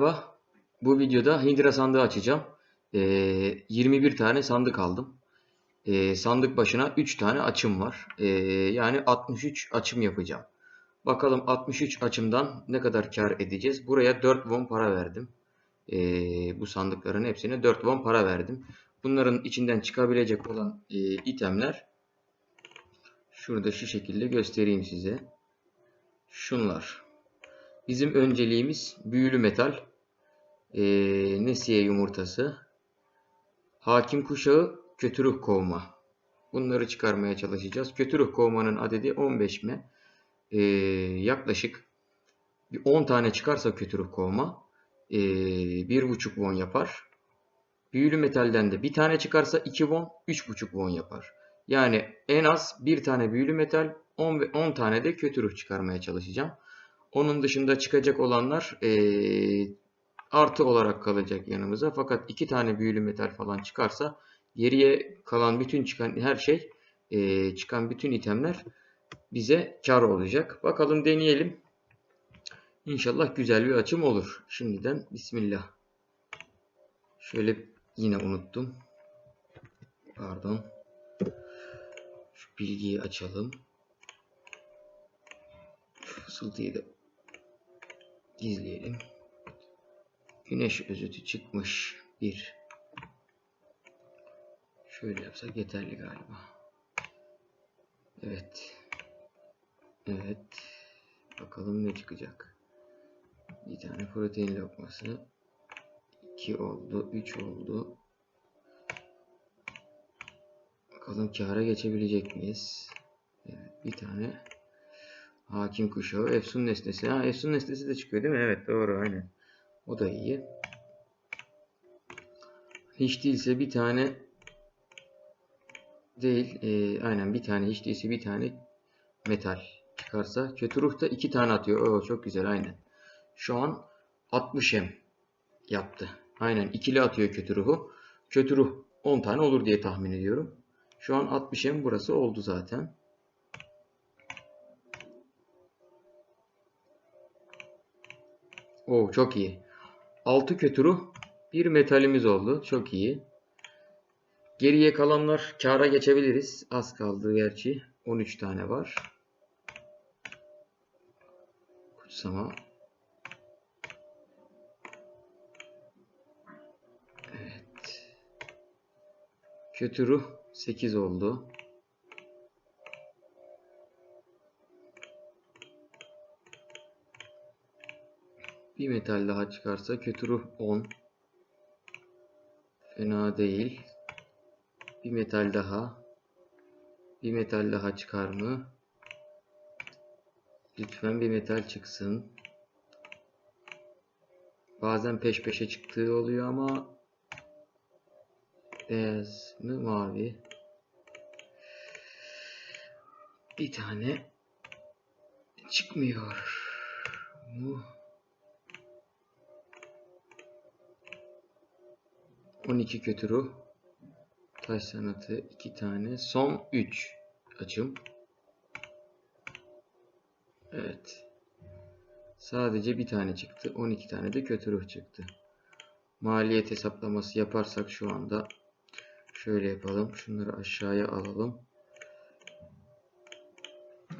Merhaba. Bu videoda Hydra sandığı açacağım. Ee, 21 tane sandık aldım. Ee, sandık başına 3 tane açım var. Ee, yani 63 açım yapacağım. Bakalım 63 açımdan ne kadar kar edeceğiz. Buraya 4 won para verdim. Ee, bu sandıkların hepsine 4 won para verdim. Bunların içinden çıkabilecek olan e, itemler şurada şu şekilde göstereyim size. Şunlar. Bizim önceliğimiz büyülü metal, ee, nesiye yumurtası, hakim kuşağı, kötürük kovma. Bunları çıkarmaya çalışacağız. Kötürük kovmanın adedi 15 mi? Ee, yaklaşık bir 10 tane çıkarsa kötürük kovma ee, 1,5 won yapar. Büyülü metalden de bir tane çıkarsa 2 won 3,5 won yapar. Yani en az bir tane büyülü metal 10, ve 10 tane de kötürük çıkarmaya çalışacağım. Onun dışında çıkacak olanlar eee, artı olarak kalacak yanımıza. Fakat iki tane büyülü metal falan çıkarsa geriye kalan bütün çıkan her şey eee, çıkan bütün itemler bize kar olacak. Bakalım deneyelim. İnşallah güzel bir açım olur. Şimdiden Bismillah. Şöyle yine unuttum. Pardon. Şu bilgiyi açalım. Şu fısıltıyı da gizleyelim. Güneş özütü çıkmış. Bir. Şöyle yapsak yeterli galiba. Evet. Evet. Bakalım ne çıkacak. Bir tane protein lokması. 2 oldu. 3 oldu. Bakalım kâra geçebilecek miyiz? Evet. Bir tane Hakim kuşağı, Efsun nesnesi. Ha, Efsun nesnesi de çıkıyor değil mi? Evet doğru aynen. O da iyi. Hiç değilse bir tane değil. E, aynen bir tane hiç değilse bir tane metal çıkarsa. Kötü ruh iki tane atıyor. Oo, çok güzel aynen. Şu an 60 em yaptı. Aynen ikili atıyor kötü ruhu. Kötü ruh 10 tane olur diye tahmin ediyorum. Şu an 60 em burası oldu zaten. Oo çok iyi. 6 kötü ruh, bir metalimiz oldu. Çok iyi. Geriye kalanlar kâra geçebiliriz. Az kaldı gerçi. 13 tane var. Kutsama. Evet. Kötü ruh 8 oldu. Bir metal daha çıkarsa kötü ruh 10. Fena değil. Bir metal daha. Bir metal daha çıkar mı? Lütfen bir metal çıksın. Bazen peş peşe çıktığı oluyor ama beyaz mı mavi? Bir tane çıkmıyor mu? 12 kötü ruh. Taş sanatı 2 tane. Son 3 açım. Evet. Sadece bir tane çıktı. 12 tane de kötü ruh çıktı. Maliyet hesaplaması yaparsak şu anda şöyle yapalım. Şunları aşağıya alalım.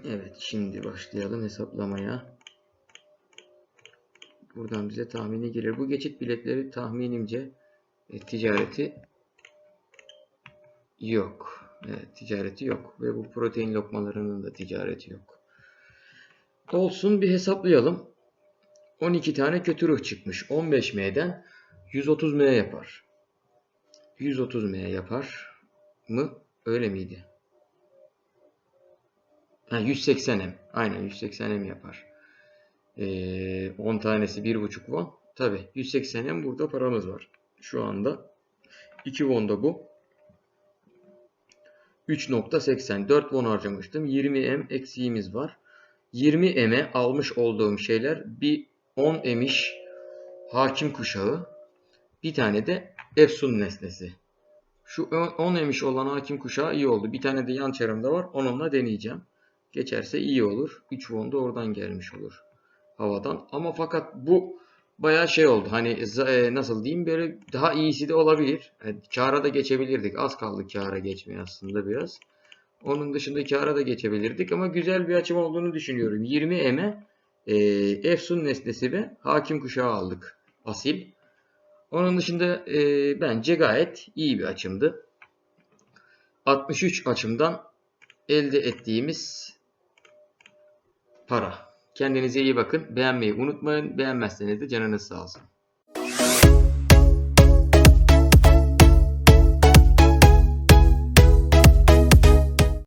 Evet. Şimdi başlayalım hesaplamaya. Buradan bize tahmini gelir. Bu geçit biletleri tahminimce ticareti yok. Evet, ticareti yok. Ve bu protein lokmalarının da ticareti yok. Olsun bir hesaplayalım. 12 tane kötü ruh çıkmış. 15 M'den 130 M yapar. 130 M yapar mı? Öyle miydi? Ha, 180 M. Aynen 180 M yapar. Ee, 10 tanesi 1.5 won. Tabi 180 M burada paramız var şu anda. 2 won'da bu. 3.80 4 won harcamıştım. 20 m eksiğimiz var. 20 m'e almış olduğum şeyler bir 10 emiş hakim kuşağı. Bir tane de Efsun nesnesi. Şu 10 emiş olan hakim kuşağı iyi oldu. Bir tane de yan çarımda var. Onunla deneyeceğim. Geçerse iyi olur. 3 won da oradan gelmiş olur. Havadan. Ama fakat bu bayağı şey oldu. Hani e, nasıl diyeyim böyle daha iyisi de olabilir. Yani kâra da geçebilirdik. Az kaldı kâra geçmeye aslında biraz. Onun dışında kâra da geçebilirdik ama güzel bir açım olduğunu düşünüyorum. 20 eme e, Efsun nesnesi ve hakim kuşağı aldık. Asil. Onun dışında e, bence gayet iyi bir açımdı. 63 açımdan elde ettiğimiz para. Kendinize iyi bakın. Beğenmeyi unutmayın. Beğenmezseniz de canınız sağ olsun.